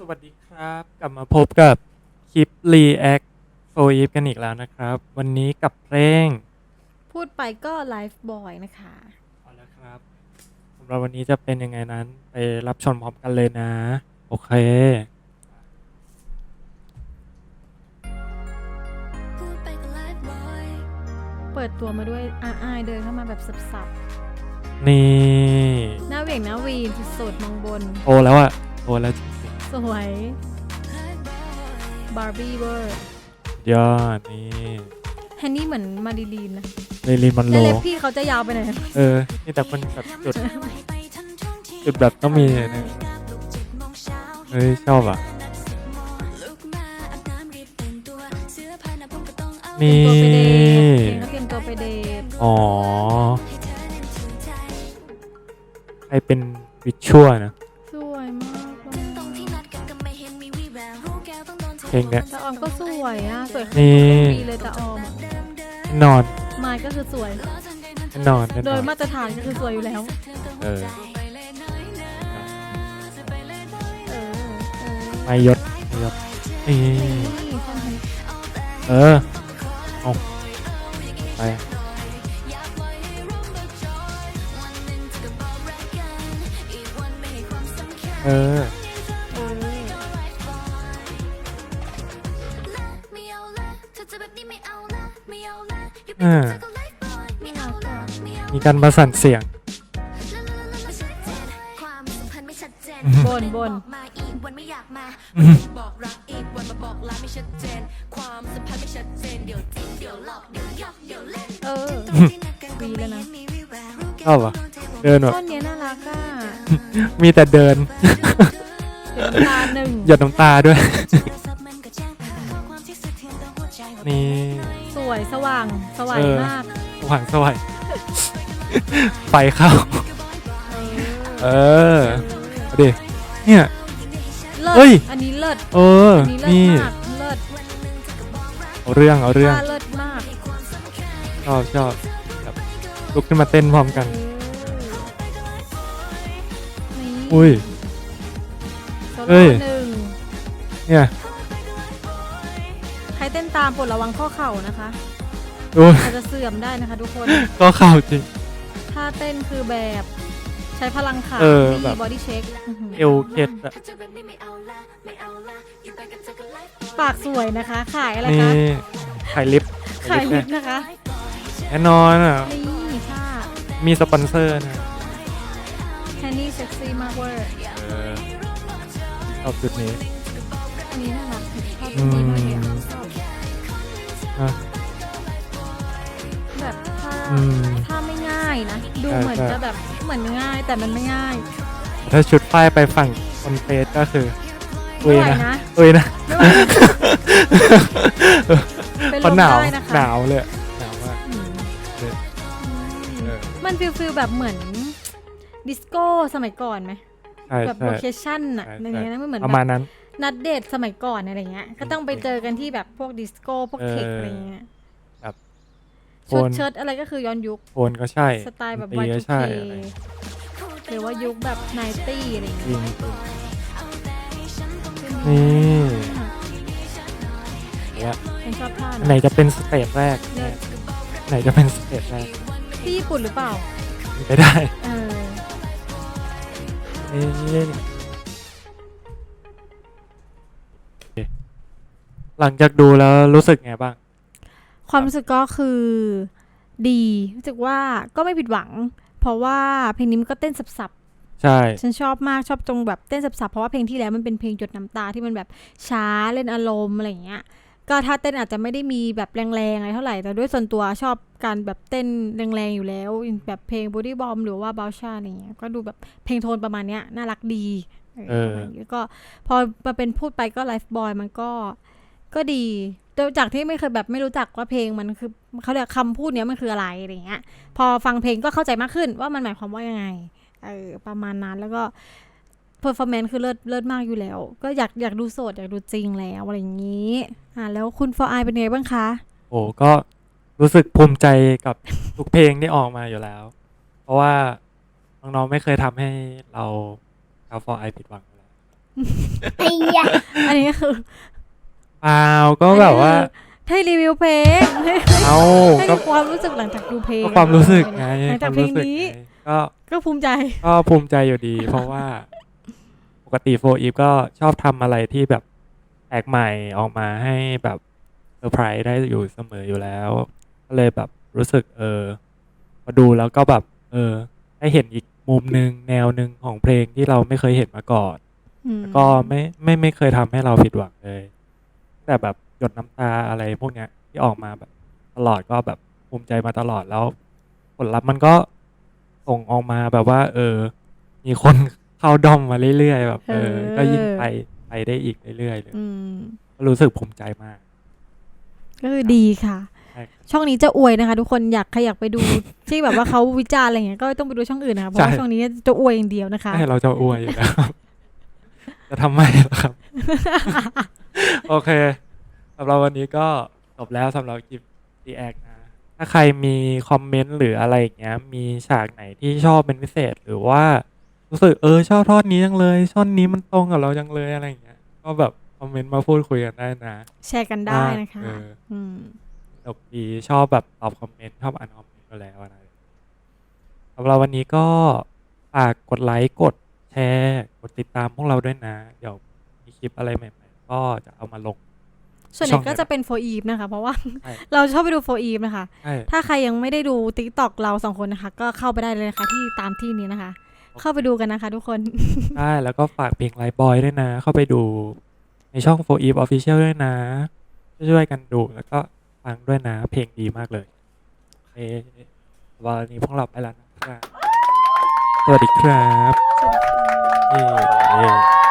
สวัสดีครับ กลับมาพบกับคลิป React 4 Eve กันอีกแล้วนะครับ วันนี้กับเพลงพูดไปก็ไลฟ์บอยนะคะเอาละครับสำหรับวันนี้จะเป็นยังไงนั้น ไปรับชมพร้อมกันเลยนะ โอเค พูดไปก็ไลฟ์บอยเปิดตัวมาด้วยอาอายเดินเข้ามาแบบสับนี่ ๆหน้าเหวี่ยงหน้าวีนสุดๆมองบนโตแล้วอะโตแล้วจริง สวยไลฟ์บอยบาร์บี้เวอร์ๆยอดนี่แฮนนี่เหมือนมาริลีนนะเรลินมอนโล แล้วเล็บพี่เขาจะยาวไปไหนเออ นี่แต่คนแบบจุดไปทันท่วงทีจุดแบบต้องมีเลยนะลุกเจ็ดโมงเช้าเฮ้ย ชอบอะลุกมาอาบน้ำรีบแต่งตัวเสื้อผ้าหน้าผมก็ต้องเอานี่ตัวไปเดทเพลงเขาเตรียมตัวไปเดทอ๋อให้เธอนั้นถูกใจใครเป็นวิชวลนะ ก้วต้องโดนทำเพลงเนี้ยตาออมก็สวยอะ สวยขึ้นนี่ ทุกปีเลยตาออมอะเดิมเดิมแน่นอนไมายก็คือสวยรอทันใดนั้นแน่นอนแน่โดนอยนมาตรฐานก็คือสวยอยู่แล้วเออไปเลยน้อยนะไปเลยน้อยเออเออไม่ยศไม่ยศนี่นี่ท่อนนี้เออเอาไปอยากปล่อยให้ร่มเบิกจอยวันหนึ่งเธอก็บอกรักกันอีกวันไม่ให้ความสำคัญเออเอ อยู่เป็นอ่าเธอก็ไลฟ์บอยไม่เอาละไม่เอามีการประสานเสียงความสัมพันธ์ไม่ชัดเจนบนบนบอกมาอีกวันไม่อยากมาอืมบอกรักอีกวันมาบอกลาไม่ชัดเจน ความสัมพันธ์ไม่ชัดเจนเดี๋ยวจริงเดี๋ยวหลอกเดี๋ยวหยอกเดี๋ยวเล่นเออดีแล้วนะชอบอะเดินแบบท่อนเนี้ยน่ารักอะมีแต่เดินเป็นตาหนึ่งหยดน้ำตาด้วยนี่ส วยสว่างสว่างเออ มากสว่างสว่างไฟเข้าเอเอออเอาดิเนี่ย เลิเฮ้ย ศอันนี้เลิศเออ อันนี้เลิศนี่ มากเลิศเอาเรื่อง เอาเรื่องท่าเลิศมากชอบชอบแบบลุกขึ้นมาเต้นพร้อมกัน นี่อุ้ย โซเอ้โล่ยหนึ่งเนี่ยใครเต้นตามโปรดระวังข้อเข่านะคะดูอาจจะเสื่อมได้นะคะ ทุกคน ก็เข้าจริงถ้าเต้นคือแบบใช้พลังขาเออดีแบบ บอดี้เช็คเอวเคล็ดอะปากสวยนะคะ ขายอะไรนี่คะขายลิฟต์ขายลิเนี่ยปนะคะ แน่นอนอะ นี่ค่ะมีสปอนเซอร์นะแฮนนี่เซ็กซี่มากเวอร์เออชอบจุดนี้อันนี้น่ารักชอบตัวนี้มากเลยอะช อบอะ แบบถ้าอืมถ้าไม่ง่ายนะ ดูใช่เหมือนใช่ จะแบบเหมือนง่ายแต่มันไม่ง่ายถ้าชุดป้ายไปฝั่งคนเฟสก็คืออุ้ไม่ยไหวนะนะอุ้ยนะ ไม่ไหวเป็นเพลราะมหนาว ได้นะคะหนาวเลยอะหนาวมาก อืมเออเออ มันฟิลฟิลแบบเหมือนดิสโก้สมัยก่อนไหมใช่แบบใช่โลเคชั่นอะใช่อะไรเงี้ยนะมันเหมือนประแบมาณบนั้น นัดเดทสมัยก่อนอะไรเงี้ย ก็ต้องไปเจอกันที่แบบพวกดิสโก้พวกเทคเออออะไรเงี้ยแบบชุดโทนเชิ้ตอะไรก็คือย้อนยุคโฟนก็ใช่ สไตล์แบบดนตรีก็ Y2K ใช่อะไรหรือว่ายุคแบบไนตี้อะไรจริเงี้งยๆนี่เนี่ยฉันชอบท่าไหนนะจะเป็นสเตจแรกเนี่ยไหนจะเป็นสเตจแรกที่ญี่ปุ่นหรือเปล่าไปได้ เออ หลังจากดูแล้วรู้สึกไงบ้าง ความรู้สึกก็คือดีรู้สึกว่าก็ไม่ผิดหวัง เพราะว่าเพลงนี้มันก็เต้นสับใช่ๆฉันชอบมากชอบตรงแบบเต้นสับๆเพราะว่าเพลงที่แล้วมันเป็นเพลงหยดน้ำตาที่มันแบบช้าเล่นอารมณ์อะไรอย่างเงี้ยก็ถ้าเต้นอาจจะไม่ได้มีแบบแรงๆอะไรเท่าไหร่ แต่ด้วยส่วนตัวชอบการแบบเต้นแรงๆอยู่แล้ว แบบเพลง Body Bomb หรือว่า b a l s h a อะไรเงี้ยก็ดูแบบเพลงโทนประมาณเนี้ยน่ารักดีเออประมาณนี้แล้วก็พอมาเป็นพูดไปก็ Life Boy มันก็ ก็ดีโดยจากที่ไม่เคยแบบไม่รู้จักว่าเพลงมันคือเขาเรียกคำพูดเนี้ยมันคืออะไรอะไรเงี้ย พอฟังเพลงก็เข้าใจมากขึ้นว่ามันหมายความว่ายังไงเออประมาณนั้นแล้วก็ performance คือเลิศเลิศมากอยู่แล้ว ก็อยากอยากดูสดอยากดูจริงแล้วอะไรอย่างนี้อ่าแล้วคุณฟอร์ไอเป็นไงบ้างคะโอ้ก็รู้สึกภูมิใจกับทุกเพลงที่ออกมาอยู่แล้ว เพราะว่าน้องๆไม่เคยทำให้เราชาวฟอร์ไอผิดหวังอยู่แล้วไอ้ยะอันนี้ก็คือ เปล่าก็แบบว่า ให้รีวิวเพลงให้เอาให้ก็ดูความรู้สึกหลังจากดูเพลงก็ความรู้สึกไงหลังคจากวามเพลงรู้สึกนี้ ไงก็ก็ภูมิใจ ก็ภูมิใจอยู่ดี เพราะว่า ปกติโฟอีฟก็ชอบทำอะไรที่แบบแปลกใหม่ออกมาให้แบบเซอร์ไพรส์ได้อยู่เสมออยู่แล้ว ก็เลยแบบรู้สึก เออพอดูแล้วก็แบบ เออ ได้เห็นอีกมุมหนึ่งแนวหนึ่งของเพลงที่เราไม่เคยเห็นมาก่อน อืมแล้วก็ไม่ไม่ไม่เคยทำให้เราผิดหวังเลย แต่แบบหยดน้ำตาอะไรพวกเนี้ยที่ออกมาแบบตลอดก็แบบภูมิใจมาตลอดแล้ว ผลลัพธ์มันก็ส่งออกมาแบบว่า เออ มีคนเข้าด้อมมาเรื่อยๆแบบ เออ ก็ยิ่งไปไปได้อีกเรื่อยๆเลยอืมก็รู้สึกภูมิใจมาก ก็คือดีค่ะใช่ครับช่องนี้จะอวยนะคะ ทุกคนอยากใครอยากไปดู ที่แบบว่าเขาวิจารณ์อะไรเงี้ยก็ต้องไปดูช่องอื่นนะคะเพราะว่าใช่ช่องนี้จะอวยอย่างเดียวนะคะให้เราจะอวยอยู่แล้วจะทำไมล่ะครับ โอเคสำหรับวันนี้ก็จบแล้วสำหรับคลิปรีแอคนะ ถ้าใครมีคอมเมนต์หรืออะไรอย่างเงี้ย มีฉากไหนที่ชอบเป็นพิเศษหรือว่า รู้สึกเออชอบทอดนี้จังเลยช่อนนี้มันตรงกับเราจังเลยอะไรอย่างเงี้ย ก็แบบคอมเมนต์มาพูดคุยกันได้นะ แชร์กันได้นะคะเอออืมสนุกดีชอบแบบตอบคอมเมนต์ชอบอ่านคอมเมนต์ก็แล้วนะสำหรับวันนี้ก็ฝากกดไลค์กดแชร์ กดติดตามพวกเราด้วยนะ เดี๋ยวมีคลิปอะไรใหม่ๆ ก็จะเอามาลง ส่วนใหช่ญ่องก็ไหนจะเป็นโฟอีฟนะคะ เพราะว่าใช่เราชอบไปดูโฟอีฟนะคะใช่ถ้าใครยังไม่ได้ดูติ๊กต็อกเราสองคนนะคะ ก็เข้าไปได้เลยนะคะที่ตามที่นี้นะคะ เข้าไปดูกันนะคะทุกคนได้แล้วก็ฝากเพลงไลฟ์บอยด้วยนะ เข้าไปดูในช่อง4 Eve Official ด้วยนะ ช่วยๆกันดูแล้วก็ฟังด้วยนะ เพลงดีมากเลยโอเควันนี้พวกเราไปแล้วนะครับ สวัสดีครับ สวัสดีค่ะเย้